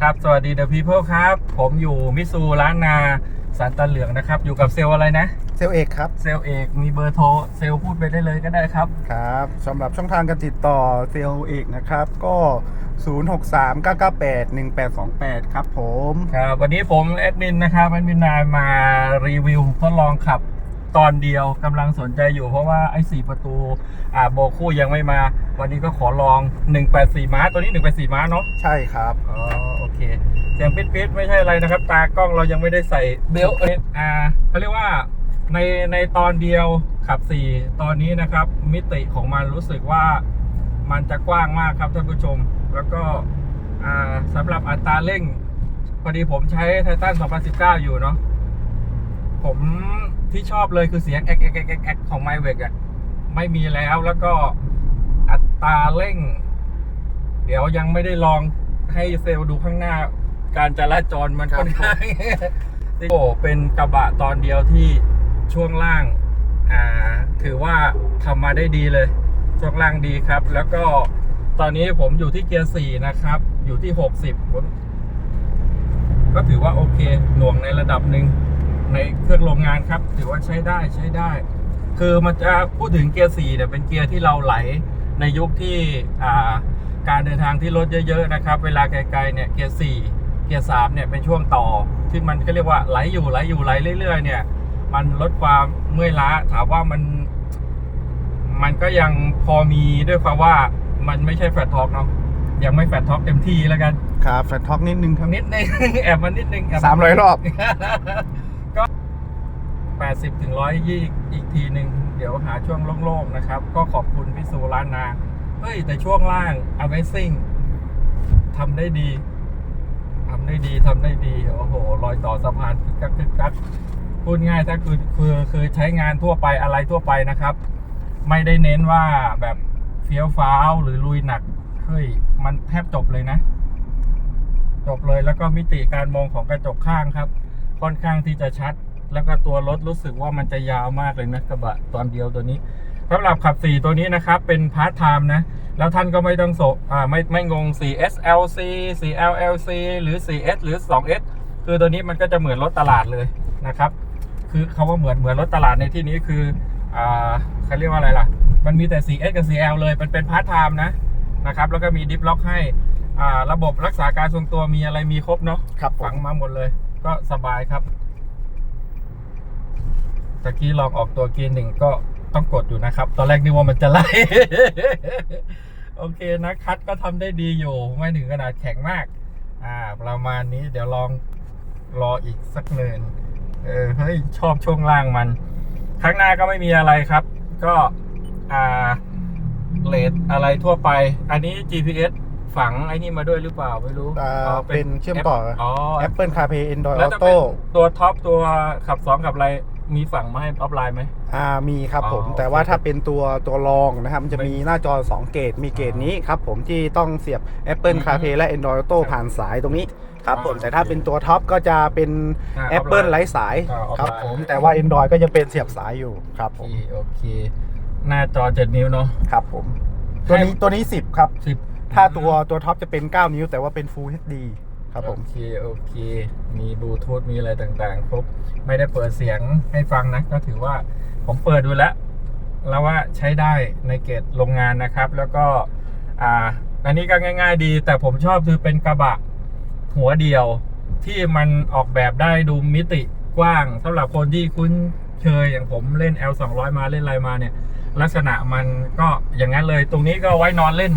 ครับ สวัสดีเดอะพีเพิลครับ ผมอยู่มิซูร้านนาสันตะเหลืองนะครับ อยู่กับเซลล์อะไรนะ เซลลเอกครับ เซลล์เอกมีเบอร์โทรเซลล์พูดไปได้เลยก็ได้ครับ ครับสำหรับช่องทางการติดต่อเซลลเอกนะครับ ก็ 063 998 1828 ครับผม ครับ วันนี้ผมแอดมินนะครับแอดมินนายมารีวิวทดลองขับตอนเดียวกำลังสนใจอยู่เพราะว่าไอ้สี่ประตูอ่าโบคู่ยังไม่มา วันนี้ก็ขอลอง 184 ม้าตัวนี้ 184 ม้าเนาะใช่ครับ อ๋อโอ เคเสียงปิดปิดๆไม่ใช่อะไรนะครับ ตากล้องเรายังไม่ได้ใส่เบลต์เอยอ่าเขาเรียกว่าในในตอนเดียวขับ 4 ตอนนี้นะครับ มิติของมันรู้สึกว่ามันจะกว้างมากครับท่านผู้ชม แล้วก็อ่าสำหรับอัตราเร่ง พอดีผมใช้ไททัน2019 อยู่เนาะผมที่ชอบเลยคือเสียงแอกแอกแอกแอกแอกของไมเวกอะไม่มีแล้วแล้วก็อัตราเร่ง เดี๋ยวยังไม่ได้ลอง ให้เซลล์ดูข้างหน้า การจราจรมันครับค่อนข้างโอ้เป็นกระบะตอนเดียวที่ช่วงล่าง อ่า ถือว่าทำมาได้ดีเลย ช่วงล่างดีครับ แล้วก็ตอนนี้ผมอยู่ที่เกียร์สี่นะครับ อยู่ที่หกสิบผมก็ถือว่าโอเค หน่วงในระดับหนึ่งในเครื่องโรงงานครับ ถือว่าใช้ได้ใช้ได้ คือมันจะพูดถึงเกียร์สี่เนี่ยเป็นเกียร์ที่เราไหลในยุคที่อ่า การเดินทางที่รถเยอะๆนะครับ เวลาไกลๆเนี่ยเกียร์สี่เกียร์สามเนี่ยเป็นช่วงต่อที่มันก็เรียกว่าไหลอยู่ไหลอยู่ไหลเรื่อยๆเนี่ย มันลดความเมื่อยล้าถามว่ามัน มันก็ยังพอมีด้วยความว่ามันไม่ใช่แฟตท็อกเนาะยังไม่แฟตท็อกเต็มที่แล้วกันครับแฟนท็อกนิดนึงครับนิดนึง แอบมานิดนึงแอบสามร้อยรอบ ก็แปดสิบถึงร้อยยี่อีกทีหนึ่งเดี๋ยวหาช่วงโล่งๆนะครับ ก็ขอบคุณพี่สุร้านนา เฮ้ย แต่ช่วงล่าง Amazing ทำได้ดีทำได้ดีทำได้ดี โอ้โหรอยต่อสะพานคึกกักคึกกักพูดง่ายถ้าคือคือคือใช้งานทั่วไปอะไรทั่วไปนะครับ ไม่ได้เน้นว่าแบบเฟี้ยวฟ้าวหรือลุยหนักเฮ้ยมันแทบจบเลยนะ จบเลยแล้วก็มิติการมองของกระจกข้างครับ ค่อนข้างที่จะชัด แล้วก็ตัวรถรู้สึกว่ามันจะยาวมากเลยนะกระบะตอนเดียวตัวนี้ สำหรับขับ 4 ตัวนี้นะครับ เป็นพาร์ทไทม์นะ แล้วท่านก็ไม่ต้องโศกอ่าไม่ไม่งง 4SLC 4LLC หรือ 4S หรือ 2S คือตัวนี้มันก็จะเหมือนรถตลาดเลยนะครับ คือคาว่าเหมือนเหมือนรถตลาดในที่นี้คืออ่าเขาเรียกว่าอะไรล่ะ มันมีแต่ 4S กับ 4L เลยมันเป็นพาร์ทไทม์นะนะครับ แล้วก็มีดิฟล็อกให้อ่าระบบรักษาการทรงตัวมีอะไรมีครบเนาะครับผฝัมงมาหมดเลย ก็สบายครับตะกี้ลองออกตัวเกียร์หนึ่งก็ ต้องกดอยู่นะครับ ตอนแรกนึกว่ามันจะไล่ โอเคนะคัดก็ทำได้ดีอยู่ ไม่ถึงขนาดแข็งมาก อ่า ประมาณนี้เดี๋ยวลองรออีกสักเนินเออเฮ้ยชอบช่วงล่างมัน ข้างหน้าก็ไม่มีอะไรครับ ก็อ่าเลดอะไรทั่วไป อันนี้ GPS ฝังไอ้นี่มาด้วยหรือเปล่าไม่รู้อ่าอ๋อเป็นเชื่อมต่ออ๋อ Apple CarPlay Android แล้วถ้าเป็น Auto ตัวท็อปตัวขับสองขับอะไร มีฝั่งมาให้ออฟไลน์ไหม อ่ามีครับผม อ๋อแต่ว่าถ้าเป็นตัวตัวรองนะครับ มันจะไม่มีหน้าจอ 2 เกตมีเกตอ๋อนี้ครับผมที่ต้องเสียบ Apple อืม CarPlay และ Android Auto ครับผ่านสายตรงนี้ครับผมอ๋อแต่ถ้าเป็นตัวท็อปก็จะเป็น อ่า Apple offline ไร้สายอ่าครับ offline ผมแต่ว่า Android ก็จะเป็นเสียบสายอยู่ครับผโอมเคโอเค หน้าจอ7นิ้วเนาะ ครับผม ตัวนี้ตัวนี้ 10 ครับ สิบ ถ้าตัวตัวท็อปจะเป็น 9 นิ้ว แต่ว่าเป็น Full HD ครับผม โอเคโอเค มีบลูทูธมีอะไรต่างๆ ครบ ไม่ได้เปิดเสียงให้ฟังนะ ก็ถือว่าผมเปิดดูแล้ว แล้วว่าใช้ได้ในเกตโรงงานนะครับ แล้วก็ อ่า อันนี้ก็ง่าย ๆ ดี แต่ผมชอบคือเป็นกระบะหัวเดียวที่มันออกแบบได้ดูมิติกว้างสำหรับคนที่คุ้นเคยอย่างผมเล่น L 2 0 0 มาเล่นอะไรมาเนี่ย ลักษณะมันก็อย่างนั้นเลย ตรงนี้ก็ไว้นอนเล่น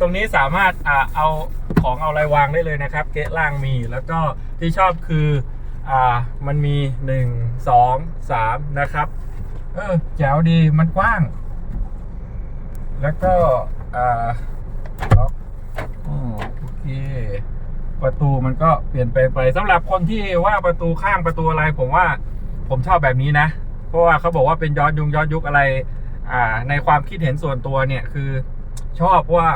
ตรงนี้สามารถอ่าเอาของเอาอะไรวางได้เลยนะครับ เกะล่างมีแล้วก็ที่ชอบคืออ่ามันมี 1 2 3 นะครับ เออแจ๋วดีมันกว้าง แล้วก็อ่าล็อกโอเคประตูมันก็เปลี่ยนไปไปสำหรับคนที่ว่าประตูข้างประตูอะไรผมว่าผมชอบแบบนี้นะ ราะว่าเขาบอกว่าเป็นย้อนยุงย้อนยุคอะไร อ่า ในความคิดเห็นส่วนตัวเนี่ยคือชอบว่า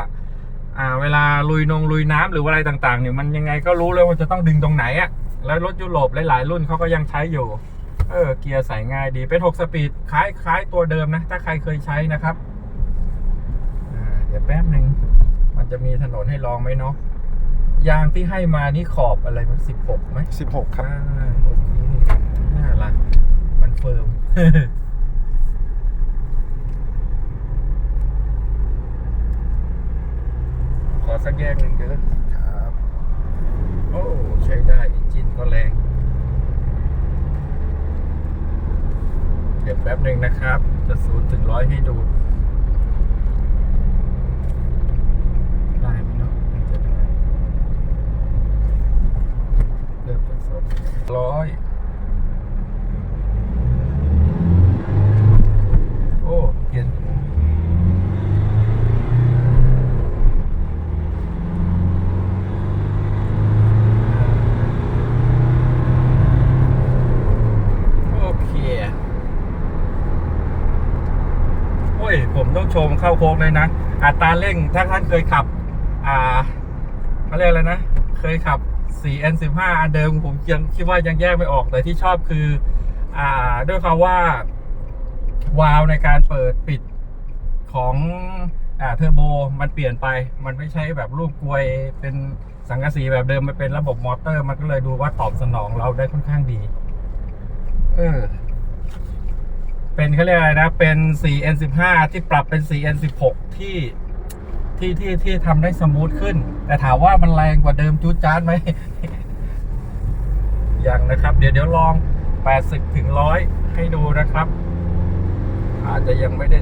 อ่า เวลาลุยนงลุยน้ำหรือว่าอะไรต่างๆเนี่ยมันยังไงก็รู้เลยว่าจะต้องดึงตรงไหนอะแล้วรถยุโรปหลายๆรุ่นเขาก็ยังใช้อยู่ เออ เกียร์ใส่ง่ายดี เป็น6สปีดคล้ายคล้ายตัวเดิมนะ ถ้าใครเคยใช้นะครับอ่าเดี๋ยวแป๊บหนึ่งมันจะมีถนนให้ลองไหมเนาะยางที่ให้มานี่ขอบอะไรมันสิบหกไหม16ครับอ่าโอเคน่ารักมัน เฟิร์มขอสักแยกหนึ่งเด้อครับ โอ้ ใช้ได้อินจินก็แรง เดี๋ยวแป๊บหนึ่งนะครับ จะศูนย์ถึงร้อยให้ดูได้ไหมเนาะน่าจะได้เริ่มจากสองร้อยโอ้เย็นโอเค โอ้ย ผมต้องชม เข้าโค้งเลยนะ อัตราเร่งถ้าท่านเคยขับ อ่าเขาเรียกอะไรนะ เคยขับ 4N15 อันเดิมผมยังคิดว่ายังแยกไม่ออกแต่ที่ชอบคือ อ่า ด้วยความว่าวาล์วในการเปิดปิดของอ่าเทอร์โบมันเปลี่ยนไป มันไม่ใช่แบบรูปกลวยเป็นสังกะสีแบบเดิมมันเป็นระบบมอเตอร์ มันก็เลยดูว่าตอบสนองเราได้ค่อนข้างดี เออ เป็นเขาเรียกอะไรนะ เป็น 4N15 ที่ปรับเป็น 4N16 ที่ที่ที่ที่ทำได้สมูทขึ้น แต่ถามว่ามันแรงกว่าเดิมจูดจานไหมยังนะครับ เดี๋ยวเดี๋ยวลอง 80ถึง100 ให้ดูนะครับ อาจจะยังไม่ได้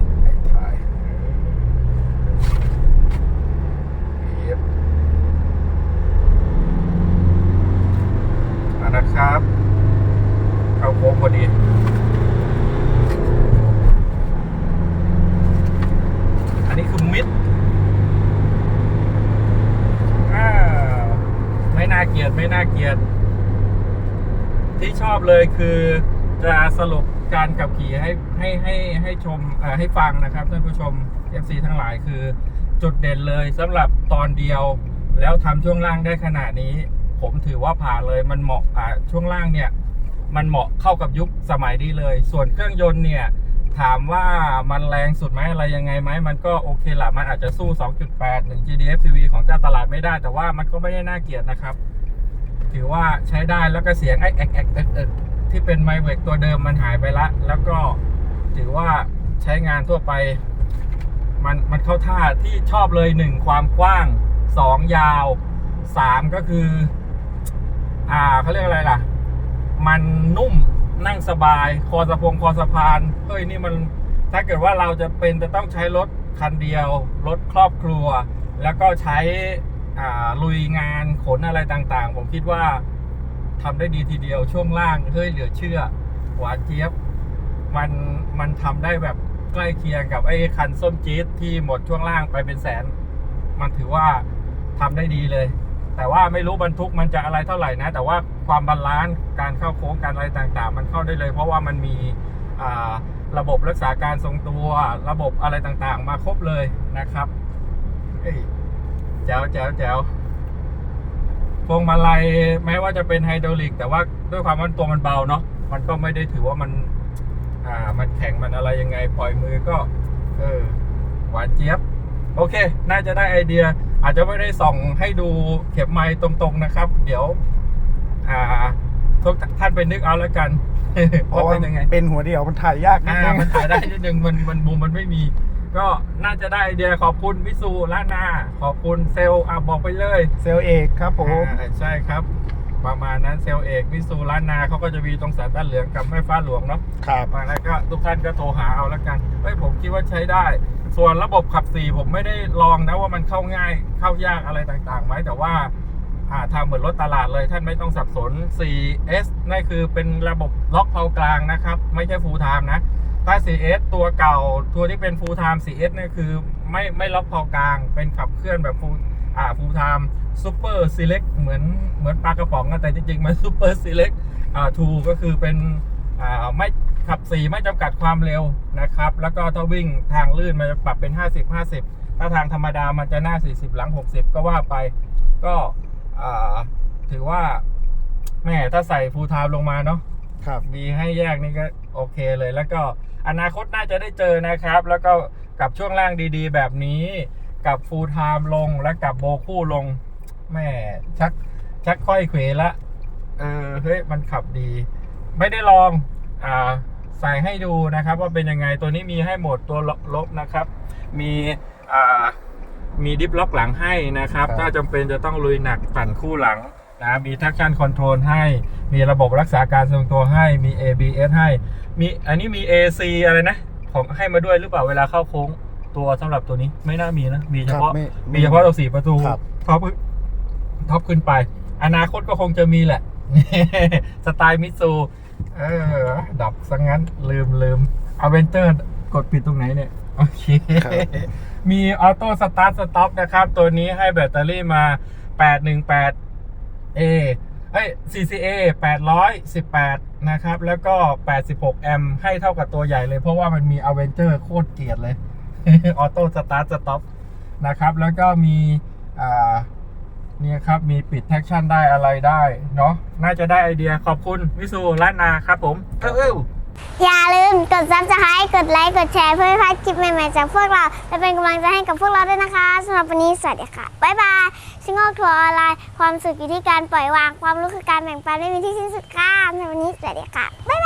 ถ่ายเอฟอะนะครับ เข้าโค้งพอดี อันนี้คือมิดอ้าวไม่น่าเกลียดไม่น่าเกลียด ที่ชอบ เลยคือจะสรุปการขับขี่ให้ให้ให้ให้ชมให้ฟังนะครับท่านผู้ชม FC ทั้งหลายคือจุดเด่นเลยสำหรับตอนเดียว แล้วทำช่วงล่างได้ขนาดนี้ ผมถือว่าผ่านเลยมันเหมาะช่วงล่างเนี่ยมันเหมาะเข้ากับยุคสมัยนี้เลย ส่วนเครื่องยนต์เนี่ยถามว่ามันแรงสุดไหมอะไรยังไงไหมมันก็โอเคแหละมันอาจจะสู้ 2.8 1 GDF CV ของเจ้าตลาดไม่ได้ แต่ว่ามันก็ไม่ได้น่าเกลียดนะครับ ถือว่าใช้ได้แล้วก็เสียงไอ้แอกแอกเอ็กเอกที่เป็นไมเวกตัวเดิมมันหายไปละ แล้วก็ถือว่าใช้งานทั่วไป มันมันเข้าท่าที่ชอบเลยหนึ่งความกว้าง 2 ยาว 3 ก็คือ อ่าเขาเรียกอะไรล่ะ มันนุ่มนั่งสบาย คอสะพงคอสะพานเฮ้ยนี่มันถ้าเกิดว่าเราจะเป็นจะต้องใช้รถคันเดียว รถครอบครัว แล้วก็ใช้ ลุยงานขนอะไรต่างๆ ผมคิดว่าทำได้ดีทีเดียวช่วงล่างเฮ้ยเหลือเชื่อ หวานเจี๊ยบ มันมันทำได้แบบใกล้เคียงกับไอ้คันส้มจี๊ดที่หมดช่วงล่างไปเป็นแสน มันถือว่าทำได้ดีเลย แต่ว่าไม่รู้บรรทุกมันจะอะไรเท่าไหร่นะ แต่ว่าความบาลานซ์การเข้าโค้งการอะไรต่างๆ มันเข้าได้เลย เพราะว่ามันมีระบบรักษาการทรงตัวระบบอะไรต่างๆ มาครบเลยนะครับ แจ๋วแจ๋วแจ๋วพวงมาลัยแม้ว่าจะเป็นไฮดรอลิก แต่ว่าด้วยความว่าตัวมันเบาเนาะมันก็ไม่ได้ถือว่ามัน อ่ามันแข็งมันอะไรยังไง ปล่อยมือก็ เออหวานเจี๊ยบ โอเค น่าจะได้ไอเดีย อาจจะไม่ได้ส่องให้ดูเข็มไม้ตรงๆนะครับ เดี๋ยว อ่าทุกท่านไปนึกเอาแล้วกันเพราะว่าเป็นยังไง เป็นหัวเดียวมันถ่ายยากนิดอ่านึง มันถ่ายได้นิดนึงมันมันมุมมันไม่มี ก็น่าจะได้ไอเดียขอบคุณวิสูล้านนา ขอบคุณเซลลอะบอกไปเลยเซลลเอกครับผม อ่าใช่ครับ ประมาณนั้นเซลลเอกวิสูล้านนาเขาก็จะมีตรงสายต้านเหลืองกับแม่ฟ้าหลวงเนาะ ครับ มาแล้วก็ทุกท่านก็โทรหาเอาแล้วกันเฮ้ยผมคิดว่าใช้ได้ ส่วนระบบขับสี่ผมไม่ได้ลองนะว่ามันเข้าง่ายเข้ายากอะไรต่างๆไหมแต่ว่าอ่าทำเหมือนรถตลาดเลยท่านไม่ต้องสับสน 4S นั่นคือเป็นระบบล็อกเพากลางนะครับ ไม่ใช่ full time นะ ถ้า 4S ตัวเก่าตัวที่เป็น full time 4S เนี่ยคือไม่ไม่ล็อกเพากลาง เป็นขับเคลื่อนแบบ full อ่า full time super select เหมือนเหมือนปลากระป๋องอะแต่จริงๆ มัน super select อ่า two ก็คือเป็นอ่าไม่ขับสีไม่จำกัดความเร็วนะครับ แล้วก็ถ้าวิ่งทางลื่นมันจะปรับเป็น 50 50 ถ้าทางธรรมดามันจะหน้า 40 หลัง 60 ก็ว่าไปก็อ่าถือว่าแม่ถ้าใส่ฟูลไทม์ลงมาเนาะครับมีให้แยกนี่ก็โอเคเลยแล้วก็ อนาคตน่าจะได้เจอนะครับ แล้วก็กับช่วงล่างดีๆ แบบนี้ กับฟูลไทม์ลงและกับโบคู่ลงแม่ชักชักค่อยเขวละ เออเฮ้ยมันขับดี ไม่ได้ลองอ่าใส่ให้ดูนะครับว่าเป็นยังไงตัวนี้มีให้หมดตัวลบนะครับ มีอ่ามีดิฟล็อกหลังให้นะครับครับถ้าจำเป็นจะต้องลุยหนักปั่นคู่หลัง นะมีทักชั่นคอนโทรลให้ มีระบบรักษาการทรงตัวให้ มี ABS ให้ มีอันนี้มี AC อะไรนะ ของให้มาด้วยหรือเปล่าเวลาเข้าโค้งตัวสำหรับตัวนี้ไม่น่ามีนะ มีเฉพาะ ครับไม่มีเฉพาะตัวสี่ประตูครับ ท็อปท็อปขึ้นไป อนาคตก็คงจะมีแหละ สไตล์มิตซูเออ ดับซะงั้น ลืมลืมอเวนเจอร์กดปิดตรงไหนเนี่ย โอเค ครับ มีออโต้สตาร์ทสต็อปนะครับ ตัวนี้ให้แบตเตอรี่มา A เอ้ย CCA 818 นะครับ แล้วก็ 86 แอมป์ให้เท่ากับตัวใหญ่เลย เพราะว่ามันมีอเวนเจอร์โคตรเกียดเลย ออโต้สตาร์ทสต็อปนะครับ แล้วก็มีอ่าเนี่ยครับ มีปิดแท็กชั่นได้อะไรได้ เนาะน่าจะได้ไอเดียขอบคุณ วิสูร้านนาครับผมเออ อย่าลืมกด subscribe กดไลค์ กดแชร์เพื่อไม่พลาดคลิปใหม่ๆจากพวกเรา และเป็นกำลังใจให้กับพวกเราด้วยนะคะสำหรับวันนี้สวัสดีค่ะ บ๊ายบายชิงโง่ทัวร์ออนไลน์ ความสุขอยู่ที่การปล่อยวาง ความรู้คือการแบ่งปันไม่มีที่สิ้นสุดค่ะในวันนี้สวัสดีค่ะ บ๊ายบาย